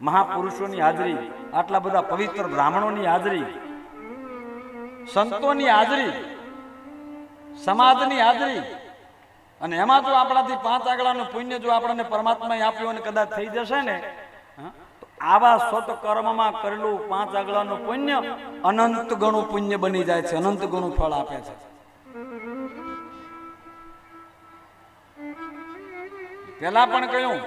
મહાપુરુષોની હાજરી, આટલા બધા પવિત્ર બ્રાહ્મણોની હાજરી, સંતોની હાજરી, સમાજની હાજરી. અને એમાં જો આપણાથી પાંચ આગળાનું પુણ્ય જો આપણને પરમાત્માએ આપ્યું અને કદાચ થઈ જશે ને તો આવા સત કર્મમાં કરેલું પાંચ આગળાનું પુણ્ય અનંત ગણું પુણ્ય બની જાય છે, અનંત ગણું ફળ આપે છે. પેલા પણ કહ્યું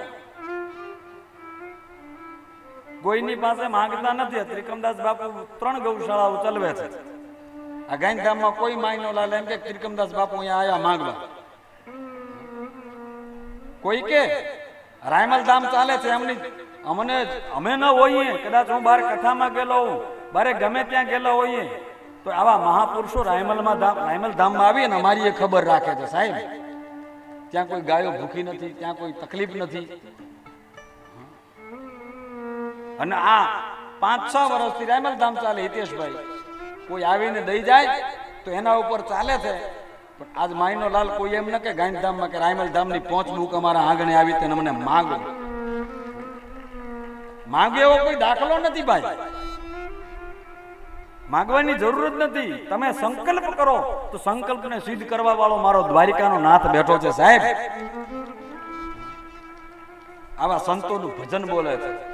કોઈની પાસે માંગતા નથી. ત્રિકમદાસ બાપુ ત્રણ ગૌશાળાઓ ચલવે છે. આ ગાંધીધામમાં કોઈ માયનો લાલ. એમ કે ત્રિકમદાસ બાપુ અહીંયા આયા માંગવા. કોઈ કે, રાયમલ ધામ ચાલે છે એમની. અમને અમે ન હોઈએ. કદાચ હું બાર કથામાં ગયેલો હોઉં. બારે ગમે ત્યાં ગયેલો હોઈએ. તો આવા મહાપુરુષો રાયમલમાં ધામ, રાયમલ ધામમાં આવીએ ને અમારી એ ખબર રાખે છે સાહેબ. ત્યાં કોઈ ગાયો ભૂખી નથી, ત્યાં કોઈ તકલીફ નથી. અને આ પાંચ છ વર્ષથી રાયમલ ધામ ચાલે હિતેશભાઈ. કોઈ આવીને દઈ જાય તો એના ઉપર ચાલે છે. પણ આજ માયનો લાલ કોઈ એમ ન કે ગાંધીધામમાં કે રાયમલધામની પહોંચ બુક અમારા આંગણે આવી તેને મને માગો. માગે એવો કોઈ દાખલો નથી ભાઈ. માગવાની જરૂર જ નથી. તમે સંકલ્પ કરો તો સંકલ્પને સિદ્ધ કરવા વાળો મારો દ્વારિકાનો નાથ બેઠો છે સાહેબ. આવા સંતોનું ભજન બોલે છે.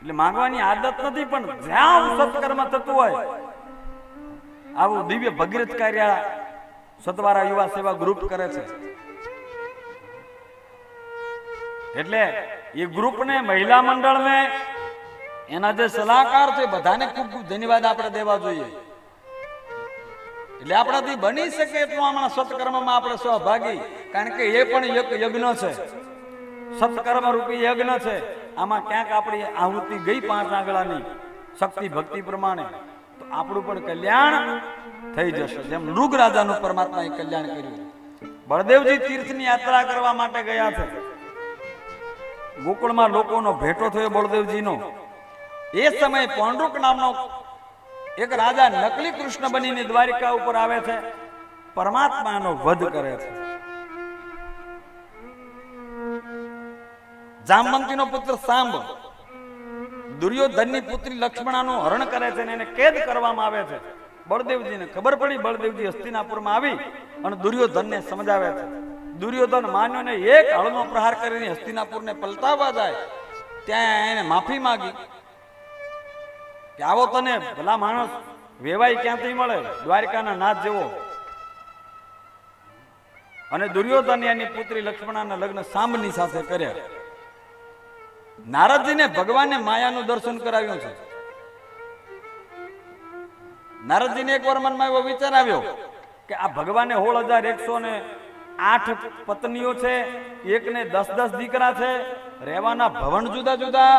એટલે માંગવાની આદત નથી, પણ જ્યાં સત્કર્મ થતું હોય, આવું દિવ્ય ભગીરથ કાર્ય સતવારા યુવા સેવા ગ્રુપ કરે છે. એટલે એ ગ્રુપને મહિલા મંડળને એના જે સલાહકાર છે, બધાને ખૂબ ખૂબ ધન્યવાદ આપણે દેવા જોઈએ. એટલે આપણાથી બની શકે એટલું આમાં સત્કર્મમાં આપણે સહભાગી, કારણ કે એ પણ યજ્ઞ છે. સત્કર્મ રૂપી યજ્ઞ છે. આમાં ક્યાંક આપણી આવૃત્તિ ગઈ પાંચ આંગળાની શક્તિ, ભક્તિ પ્રમાણે. તો આપણું પણ કલ્યાણ થઈ જશે. જેમ મૃગ રાજાનું પરમાત્માએ કલ્યાણ કર્યું. બળદેવજી તીર્થની યાત્રા કરવા માટે ગયા છે. ગોકુળમાં લોકોનો ભેટો થયો બળદેવજીનો. એ સમયે પૌંડુક નામનો એક રાજા નકલી કૃષ્ણ બનીને દ્વારિકા ઉપર આવે છે. પરમાત્માનો વધ કરે છે. જામવંતીનો પુત્ર સાંબ. દુર્યોધનની પુત્રી લક્ષ્મણાનું હરણ કરે છે અને એને કેદ કરવામાં આવે છે. બળદેવજીને ખબર પડી, બળદેવજી હસ્તિનાપુરમાં આવી અને દુર્યોધનને સમજાવે છે. દુર્યોધન માન્યો ને એક હળનો પ્રહાર કરીને હસ્તિનાપુરને પલટાવવા જાય. ત્યાં એને માફી માંગી કે આવો તને ભલા માણસ વેવાય ક્યાંથી મળે? દ્વારિકાના નાથ જેવો. અને દુર્યોધન એની પુત્રી લક્ષ્મણાના લગ્ન સાંભની સાથે કર્યા. નારદજીને ભગવાને માયાનું દર્શન કરાવ્યું છે. નારદજીને એક વાર મનમાં એવો વિચાર આવ્યો કે આ ભગવાને સોળ હજાર એકસો ને આઠ પત્નીઓ છે, એકને દસ દસ દીકરા છે, રહેવાના ભવન જુદા જુદા,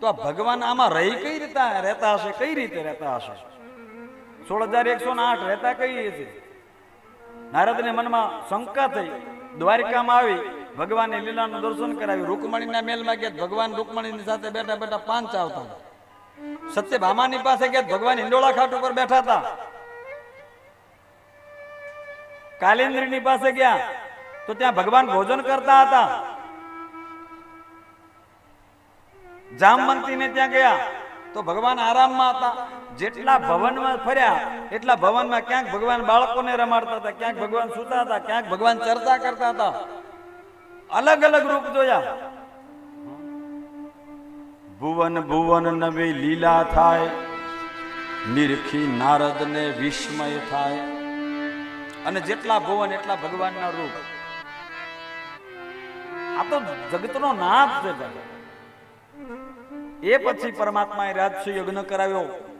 તો આ ભગવાન આમાં રહી કઈ રીતે રહેતા હશે, કઈ રીતે રહેતા હશે? સોળ હજાર એકસો ને આઠ રહેતા કઈ રીતે નારદને મનમાં શંકા થઈ, દ્વારિકામાં આવી ભગવાને લીલાનું દર્શન કરાવ્યું. રૂકમણીના મેલમાં ગયા, ભગવાન રૂકમણીની સાથે બેઠા બેઠા પાંચ આવતા સત્ય ભામાની પાસે ગયા, ભગવાન હિંડોળા ખાટ ઉપર બેઠા હતા. કાલેન્દ્રીની પાસે ગયા, તો ત્યાં ભગવાન ભોજન કરતા હતા. જામવંતીને ત્યાં ગયા, તો ભગવાન આરામમાં હતા. જેટલા ભવનમાં ફર્યા, એટલા ભવનમાં ક્યાંક ભગવાન બાળકોને રમાડતા હતા, ક્યાંક ભગવાન સુતા હતા, ક્યાંક ભગવાન ચર્ચા કરતા હતા. અલગ અલગ રૂપ જોયા. ભુવન ભુવન નવી લીલા થાય, નિરખી નારદને વિસ્મય થાય. અને જેટલા ભુવન એટલા ભગવાનના રૂપ. આ તો જગતનો નાથ છે. એ પછી પરમાત્માએ રાજસુ યજ્ઞ કરાવ્યો.